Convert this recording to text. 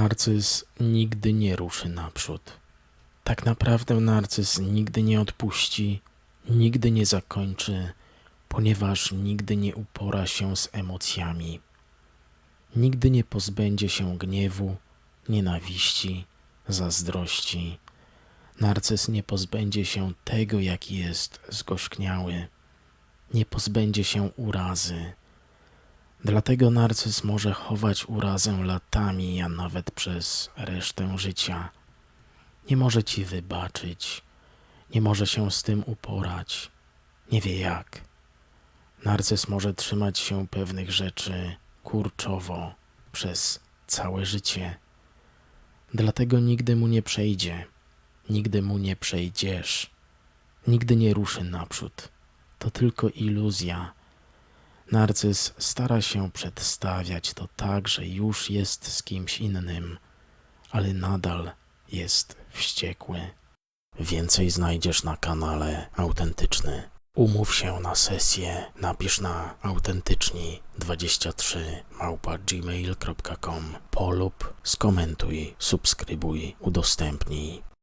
Narcyz nigdy nie ruszy naprzód. Tak naprawdę narcyz nigdy nie odpuści, nigdy nie zakończy, ponieważ nigdy nie upora się z emocjami. Nigdy nie pozbędzie się gniewu, nienawiści, zazdrości. Narcyz nie pozbędzie się tego, jaki jest zgorzkniały. Nie pozbędzie się urazy. Dlatego narcyz może chować urazę latami, a nawet przez resztę życia. Nie może ci wybaczyć, nie może się z tym uporać, nie wie jak. Narcyz może trzymać się pewnych rzeczy kurczowo przez całe życie. Dlatego nigdy mu nie przejdzie, nigdy mu nie przejdziesz, nigdy nie ruszy naprzód. To tylko iluzja. Narcyz stara się przedstawiać to tak, że już jest z kimś innym, ale nadal jest wściekły. Więcej znajdziesz na kanale Autentyczny. Umów się na sesję, napisz na autentyczni23 małpa gmail.com polub, skomentuj, subskrybuj, udostępnij.